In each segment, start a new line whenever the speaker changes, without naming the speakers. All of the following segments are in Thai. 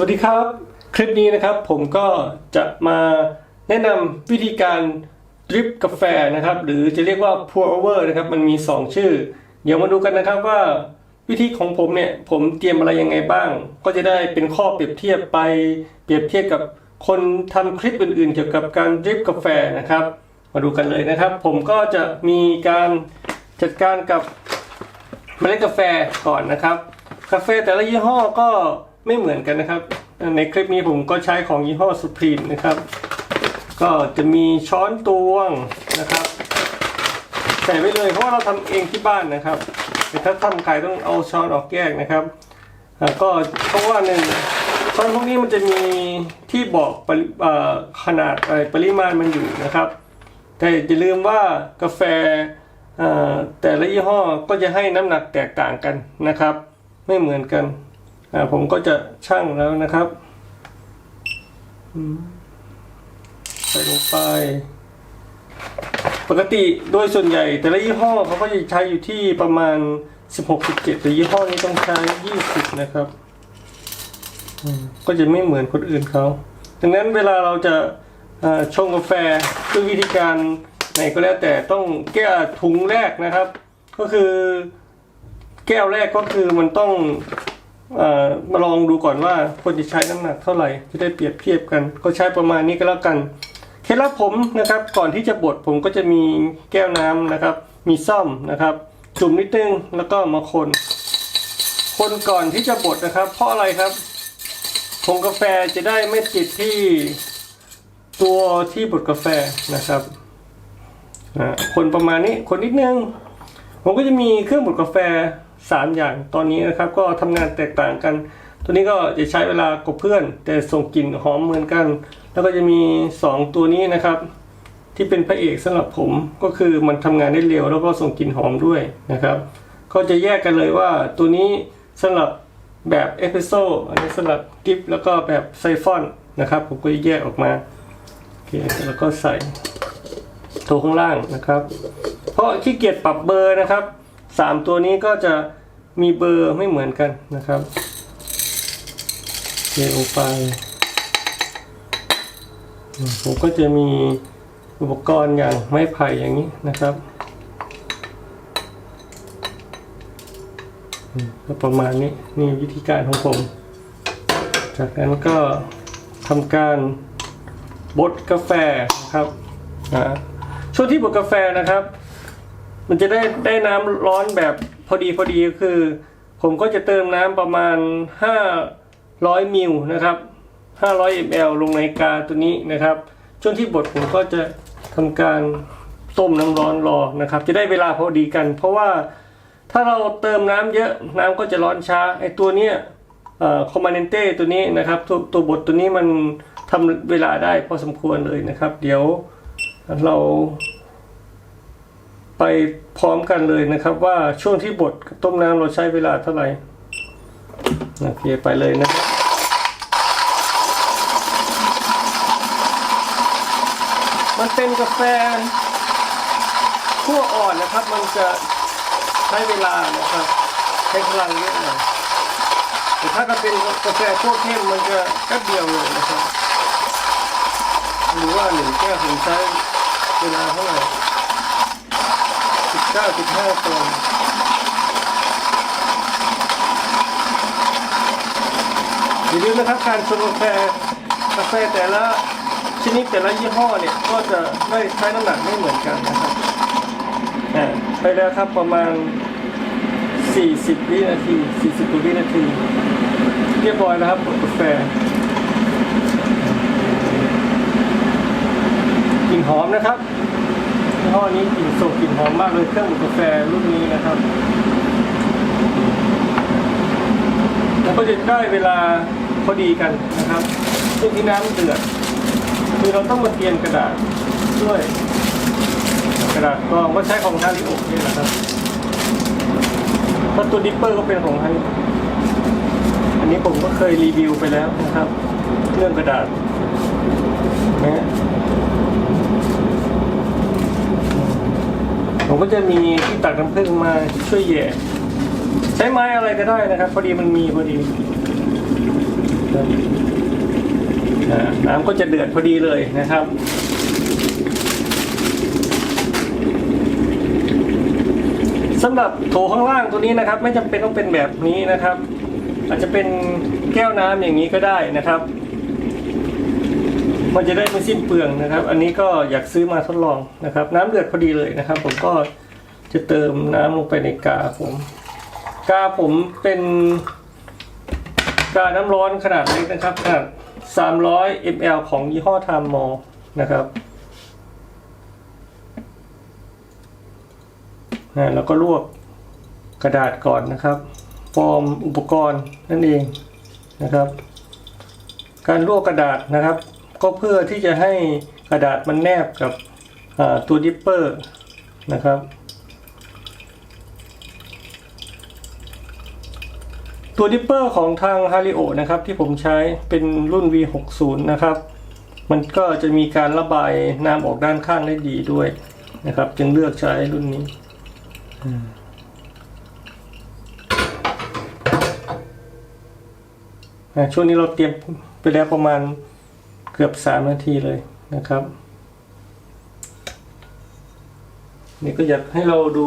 วัสดีครับ คลิปนี้นะครับผมก็จะมาแนะนำวิธีการดริปกาแฟนะครับ หรือจะเรียกว่า pour over นะครับ มันมี 2 ชื่อ เดี๋ยวมาดูกันนะครับว่าวิธีของผมเนี่ย ผมเตรียมอะไรยังไงบ้าง ก็จะได้เป็นข้อเปรียบเทียบไปเปรียบเทียบกับคนทำคลิปอื่นๆ เกี่ยวกับการดริปกาแฟนะครับ มาดูกันเลยนะครับ ผมก็จะมีการจัดการกับเมล็ดกาแฟก่อนนะครับ กาแฟแต่ละยี่ห้อก็ ไม่เหมือนกันนะครับ ในคลิปนี้ผมก็ใช้ของยี่ห้อ Supreme นะครับ ก็จะมีช้อนตวงนะครับ ใส่ไว้เลยเพราะว่าเราทำเองที่บ้านนะครับแต่ถ้าทำขายต้องเอาช้อนออกแยกนะครับก็เพราะว่าหนึ่งช้อนพวกนี้มันจะมีที่บอกอขนาดอะไรปริมาณมันอยู่นะครับ แต่อย่าลืมว่ากาแฟแต่ละยี่ห้อก็จะให้น้ำหนักแตกต่างกันนะครับ ไม่เหมือนกัน ผมก็จะชั่งแล้วนะครับใส่ลงไป ปกติโดยส่วนใหญ่ แต่ละยี่ห้อเขาก็จะใช้อยู่ที่ประมาณ 16-17แต่ยี่ห้อนี้ต้องใช้ 20 นะครับก็จะไม่เหมือนคนอื่นเขาดังนั้นเวลาเราจะชงกาแฟด้วยวิธีการไหนก็แล้วแต่ต้องแก้ถุงแรกนะครับ ก็คือแก้วแรกก็คือมันต้อง มาลองดูก่อนว่าควรจะใช้น้ำหนักเท่าไหร่จะได้เปรียบเทียบกัน ก็ใช้ประมาณนี้ก็แล้วกันเคล็ดลับผมนะครับ ก่อนที่จะบดผมก็จะมีแก้วน้ำนะครับ มีซ่อมนะครับ จุ่มนิดนึงแล้วก็มาคนคนก่อนที่จะบดนะครับ เพราะอะไรครับผงกาแฟจะได้ไม่ติดที่ตัวที่บดกาแฟนะครับคนประมาณนี้คนนิดนึงผมก็จะมีเครื่องบดกาแฟ 3 อย่าง ตอนนี้นะครับก็ทำงานแตกต่างกัน ตัวนี้ก็จะใช้เวลากบเพื่อน แต่ส่งกลิ่นหอมเหมือนกัน แล้วก็จะมี 2 ตัวนี้นะครับ ที่เป็นพระเอกสำหรับผมก็คือมันทำงานได้เร็ว แล้วก็ส่งกลิ่นหอมด้วยนะครับ ก็จะแยกกันเลยว่าตัวนี้สำหรับแบบเอสเปรสโซ่อันนี้สำหรับดริปแล้วก็แบบไซฟอนนะครับ ผมก็จะแยกออกมาโอเคแล้วก็ใส่ตัวข้างล่างนะครับ เพราะขี้เกียจปรับเบอร์นะครับสามตัวนี้ก็จะ มีเบอร์ไม่เหมือนกันนะครับเทลงไป ผมก็จะมีอุปกรณ์อย่างไม้ไผ่อย่างนี้นะครับ ก็ประมาณนี้นี่วิธีการของผม จากนั้นก็ทำการบดกาแฟนะครับช่วงที่บดกาแฟนะครับ มันจะได้ได้น้ำร้อนแบบ พอดีพอดีก็คือ ผมก็จะเติมน้ำประมาณ 500มิลนะครับ 500 ml ลงในกาตัวนี้นะครับช่วงที่บดผมก็จะทำการต้มน้ำร้อนรอนะครับ จะได้เวลาพอดีกัน เพราะว่าถ้าเราเติมน้ำเยอะน้ำก็จะร้อนช้าไอตัวเนี้ยคอมมานเนเต้ตัวนี้นะครับตัวตัวบดตัวนี้มันทำเวลาได้พอสมควรเลยนะครับ เดี๋ยวเรา ไปพร้อมกันเลยนะครับ ว่าช่วงที่บดต้มน้ำเราใช้เวลาเท่าไหร่โอเคไปเลยนะครับมันเป็นกาแฟขั้วอ่อนนะครับ มันจะใช้เวลานะครับใช้พลังเยอะหน่อยแต่ถ้าก็เป็นกาแฟขั้วเข้มมันจะแป๊บเดียวเลยนะครับหรือว่าหนึ่งแก้วผมใช้เวลาเท่าไหร่ 95ตอนอย่าลืมนะครับการชงกาแฟกาแฟแต่ละชนิดแต่ละยี่ห้อเนี่ยก็จะได้ใช้น้ำหนักไม่เหมือนกันนะครับไปแล้วครับประมาณ 40 วินาที 40กว่าวินาที เรียบร้อยแล้วครับกาแฟกลิ่นหอมนะครับ ยี่ห้อนี้กลิ่นส่งกลิ่นหอมมากเลยเครื่องบดกาแฟรุ่นนี้นะครับ แล้วก็จะได้เวลาพอดีกันนะครับช่วงที่น้ำเดือดคือเราต้องมาเตรียมกระดาษด้วย กระดาษกรองก็ใช้ของฮาริโอนี่แหละครับเพราะตัวดิปเปอร์ก็เป็นของฮาริโออันนี้ผมก็เคยรีวิวไปแล้วนะครับ เรื่องกระดาษนะ ผมก็จะมีที่ตักน้ำผึ้งมาช่วยแย่ใช้ไม้อะไรก็ได้นะครับ พอดีมันมีพอดีน้ำก็จะเดือดพอดีเลยนะครับสำหรับโถข้างล่างตัวนี้นะครับ ไม่จำเป็นต้องเป็นแบบนี้นะครับ อาจจะเป็นแก้วน้ำอย่างนี้ก็ได้นะครับ มันจะได้ไม่สิ้นเปลืองนะครับ อันนี้ก็อยากซื้อมาทดลองนะครับ น้ำเดือดพอดีเลยนะครับ ผมก็จะเติมน้ำลงไปในกาผมกาผมเป็นกาน้ำร้อนขนาดเล็กนะครับขนาด300 ml ของยี่ห้อทามมอนะครับอ่แล้วก็ลวกกระดาษก่อนนะครับฟอร์มอุปกรณ์นั่นเองนะครับ การลวกกระดาษนะครับ ก็เพื่อที่จะให้กระดาษมันแนบกับอ่าตัวดิปเปอร์นะครับ ตัวดิปเปอร์ของทาง h a r i o นะครับที่ผมใช้เป็นรุ่น V60 นะครับ มันก็จะมีการระบายน้ำออกด้านข้างได้ดีด้วยนะครับ จึงเลือกใช้รุ่นนี้อืมอ่าช่วงนี้เราเตรียมไปแล้วประมาณเกือบ 3 นาทีเลยนะครับ นี่ก็อยากให้เราดู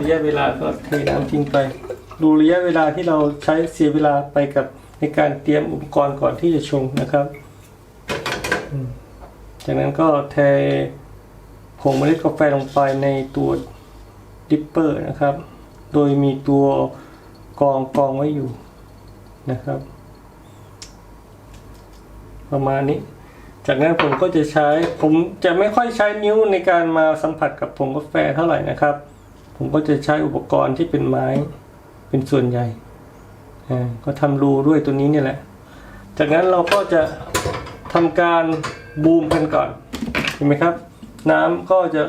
ระยะเวลาก็เทน้ำทิ้งไป ดูระยะเวลาที่เราใช้เสียเวลาไปกับในการเตรียมอุปกรณ์ก่อนที่จะชงนะครับ จากนั้นก็เทผงเมล็ดกาแฟลงไปในตัวดิปเปอร์นะครับ โดยมีตัวกองกองไว้อยู่นะครับ ประมาณนี้ จากนั้นผมก็จะใช้ผมจะไม่ค่อยใช้นิ้วในการมาสัมผัสกับผงกาแฟเท่าไหร่นะครับ ผมก็จะใช้อุปกรณ์ที่เป็นไม้เป็นส่วนใหญ่ก็ทำรูด้วยตัวนี้เนี่ยแหละ จากนั้นเราก็จะทำการบูมกันก่อนเห็นไหมครับ น้ำก็จะ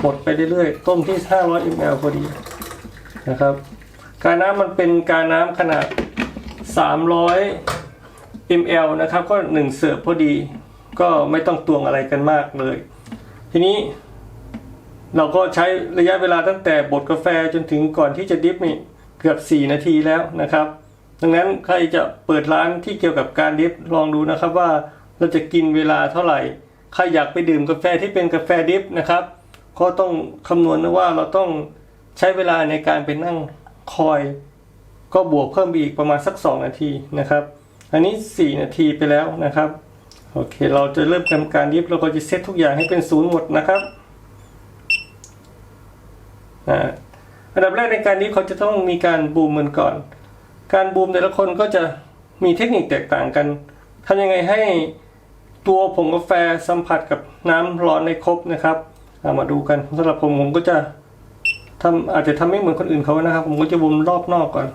หมดไปเรื่อยๆ ต้มที่ 500 ml พอดีนะครับ การน้ำมันเป็นการน้ำขนาด 300 ml นะครับก็ 1 เสิร์ฟพอดี ก็ไม่ต้องตวงอะไรกันมากเลย ทีนี้ เราก็ใช้ระยะเวลาตั้งแต่บดกาแฟจนถึงก่อนที่จะดิฟนี่เกือบ 4 นาทีแล้วนะครับ ดังนั้นใครจะเปิดร้านที่เกี่ยวกับการดิฟลองดูนะครับว่าเราจะกินเวลาเท่าไหร่ ใครอยากไปดื่มกาแฟที่เป็นกาแฟดิฟนะครับ ก็ต้องคำนวณนะว่าเราต้องใช้เวลาในการไปนั่งคอย ก็บวกเพิ่มอีกประมาณสัก 2 นาทีนะครับ อันนี้ 4 นาทีไปแล้วนะครับโอเค เราจะเริ่มทำการดิฟเราก็จะเซตทุกอย่างให้เป็นศูนย์หมดนะครับอันดับแรกในการนี้เขาจะต้องมีการบูมมันก่อน การบูมแต่ละคนก็จะมีเทคนิคแตกต่างกันทำยังไงให้ตัวผงกาแฟสัมผัสกับน้ำร้อนในครบนะครับเอามาดูกันสำหรับผมผมก็จะทำอาจจะทำไม่เหมือนคนอื่นเขานะครับ ผมก็จะบูมรอบนอกก่อน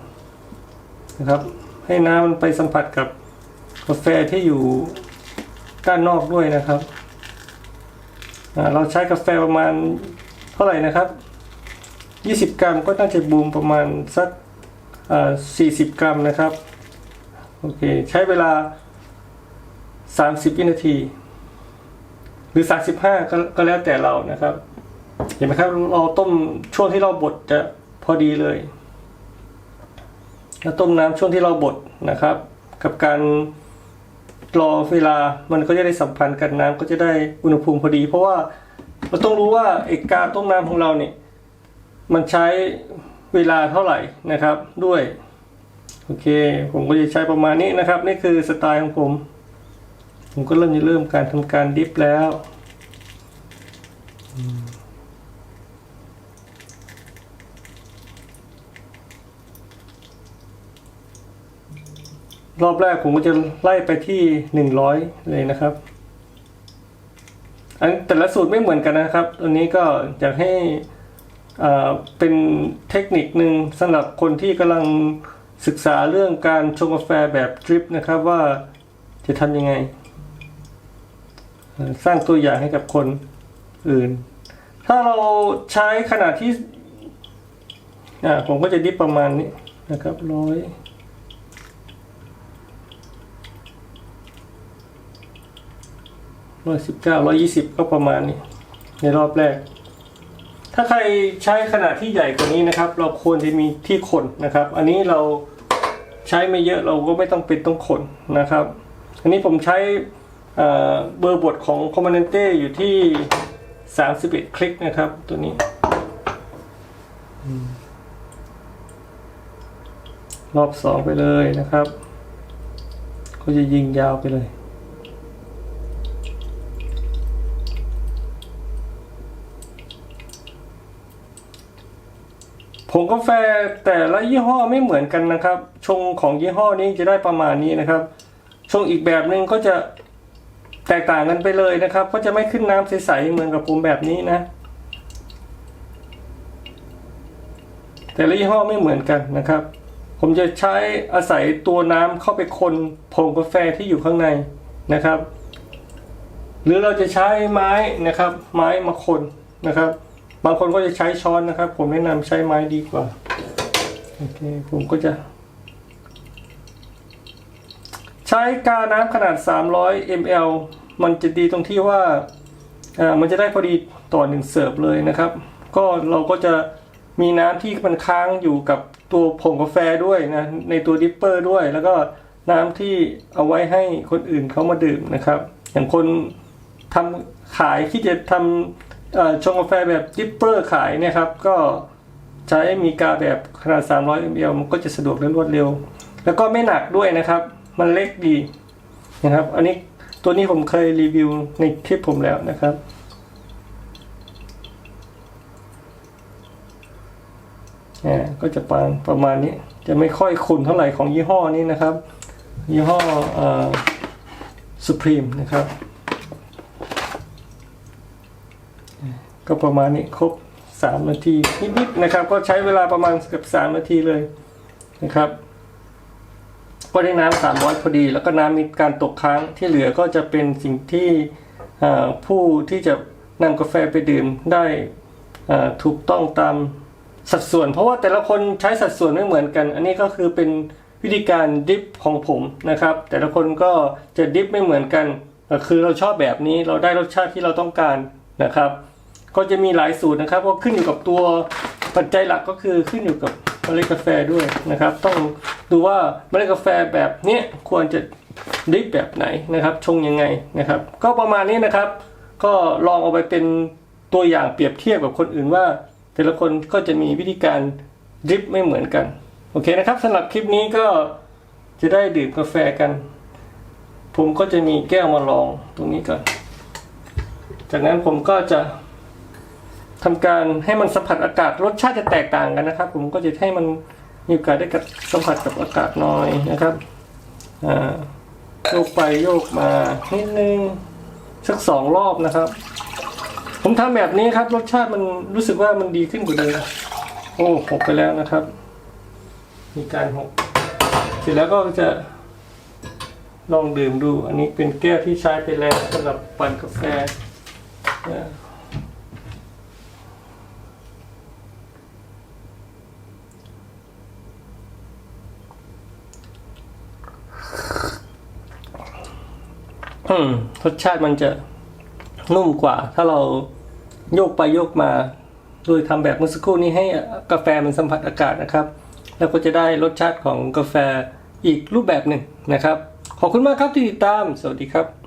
นะครับ ให้น้ำมันไปสัมผัสกับกาแฟที่อยู่ด้านนอกด้วยนะครับ เราใช้กาแฟประมาณเท่าไหร่นะครับ 20 กรัมก็น่าจะบูมประมาณสัก40 กรัมนะครับ โอเค ใช้เวลา 30 วินาที หรือ 35 ก็ก็แล้วแต่เรานะครับ เห็นไหมครับ เราต้มช่วงที่เราบดจะพอดีเลย แล้วต้มน้ำช่วงที่เราบดนะครับ กับการรอเวลามันก็จะได้สัมพันธ์กันน้ำก็จะได้อุณหภูมิพอดี เพราะว่าเราต้องรู้ว่าไอการต้มน้ำของเราเนี่ยมันใช้เวลาเท่าไหร่นะครับด้วยโอเค ผมก็จะใช้ประมาณนี้นะครับ นี่คือสไตล์ของผม ผมก็เริ่มจะเริ่มการทำการดิฟแล้ว รอบแรกผมก็จะไล่ไปที่หนึ่งร้อยเลยนะครับ อันแต่ละสูตรไม่เหมือนกันนะครับตัวนี้ก็อยากให้อ่าเป็นเทคนิคหนึ่งสำหรับคนที่กำลังศึกษาเรื่องการชงกาแฟแบบดริปนะครับว่าจะทำยังไง สร้างตัวอย่างให้กับคนอื่น ถ้าเราใช้ขนาดที่อ่าผมก็จะดิฟประมาณนี้นะครับร้อย ร้อยสิบเก้าร้อยยี่สิบก็ประมาณนี้ ในรอบแรก ถ้าใครใช้ขนาดที่ใหญ่กว่านี้นะครับ เราควรจะมีที่คนนะครับ อันนี้เราใช้ไม่เยอะเราก็ไม่ต้องเป็นต้องคนนะครับ อันนี้ผมใช้เบอร์บทของ c o m m a n d e อยู่ที่ 31 คลิกนะครับ ตัวนี้รอบสองไปเลยนะครับ ก็จะยิงยาวไปเลย ผงกาแฟแต่ละยี่ห้อไม่เหมือนกันนะครับ ชงของยี่ห้อนี้จะได้ประมาณนี้นะครับ ชงอีกแบบหนึ่งก็จะแตกต่างกันไปเลยนะครับ ก็จะไม่ขึ้นน้ำใสๆเหมือนกับผมแบบนี้นะ แต่ละยี่ห้อไม่เหมือนกันนะครับ ผมจะใช้อาศัยตัวน้ำเข้าไปคนผงกาแฟที่อยู่ข้างในนะครับ หรือเราจะใช้ไม้นะครับ ไม้มาคนนะครับ บางคนก็จะใช้ช้อนนะครับ ผมแนะนำใช้ไม้ดีกว่าโอเคผมก็จะ ใช้กาน้ำขนาด 300 ml มันจะดีตรงที่ว่าอ่ามันจะได้พอดีต่อหนึ่งเสิร์ฟเลยนะครับ ก็เราก็จะมีน้ำที่มันค้างอยู่กับตัวผงกาแฟด้วยนะในตัวดิปเปอร์ด้วย แล้วก็น้ำที่เอาไว้ให้คนอื่นเขามาดื่มนะครับ อย่างคนทำขายที่จะทำ ชงกาแฟแบบดิปเปอร์ขายเนี่ยครับ ก็ใช้มีกาแบบขนาด 300 ml มันก็จะสะดวกและรวดเร็ว แล้วก็ไม่หนักด้วยนะครับ มันเล็กดีนะครับ อันนี้ตัวนี้ผมเคยรีวิวในคลิปผมแล้วนะครับอ่าก็จะประมาณประมาณนี้จะไม่ค่อยขุ่นเท่าไหร่ของยี่ห้อนี้นะครับ ยี่ห้ออ่อ Supreme นะครับ ก็ประมาณนี้ครบ 3 นาทีนิดๆนะครับ ก็ใช้เวลาประมาณเกือบ3นาทีเลยนะครับ ก็ได้น้ำ300พอดี แล้วก็น้ำมีการตกค้างที่เหลือก็จะเป็นสิ่งที่ผู้ที่จะนำกาแฟไปดื่มได้ถูกต้องตามสัดส่วน เพราะว่าแต่ละคนใช้สัดส่วนไม่เหมือนกัน อันนี้ก็คือเป็นวิธีการดิฟของผมนะครับ แต่ละคนก็จะดิฟไม่เหมือนกัน คือเราชอบแบบนี้เราได้รสชาติที่เราต้องการนะครับ ก็จะมีหลายสูตรนะครับ ก็ขึ้นอยู่กับตัวปัจจัยหลักก็คือขึ้นอยู่กับเมล็ดกาแฟด้วยนะครับ ต้องดูว่าเมล็ดกาแฟแบบนี้ควรจะดริปแบบไหนนะครับชงยังไงนะครับ ก็ประมาณนี้นะครับ ก็ลองเอาไปเป็นตัวอย่างเปรียบเทียบกับคนอื่นว่า แต่ละคนก็จะมีวิธีการดริปไม่เหมือนกัน โอเคนะครับสำหรับคลิปนี้ก็จะได้ดื่มกาแฟกัน ผมก็จะมีแก้วมาลองตรงนี้ก่อน จากนั้นผมก็จะ ทำการให้มันสัมผัสอากาศรสชาติจะแตกต่างกันนะครับ ผมก็จะให้มันมีโอกาสได้กับสัมผัสกับอากาศหน่อยนะครับโยกไปโยกมานิดนึงสักสองรอบนะครับ ผมทำแบบนี้ครับ รสชาติมันรู้สึกว่ามันดีขึ้นกว่าเดิมโอ้หกไปแล้วนะครับ มีการหกเสร็จแล้วก็จะลองดื่มดู อันนี้เป็นแก้วที่ใช้ไปแล้วสำหรับปั่นกาแฟ อืมรสชาติมันจะนุ่มกว่า ถ้าเราโยกไปโยกมา โดยทำแบบเมื่อสักครู่นี้ให้กาแฟมันสัมผัสอากาศนะครับ แล้วก็จะได้รสชาติของกาแฟอีกรูปแบบหนึ่งนะครับ ขอบคุณมากครับที่ติดตาม สวัสดีครับ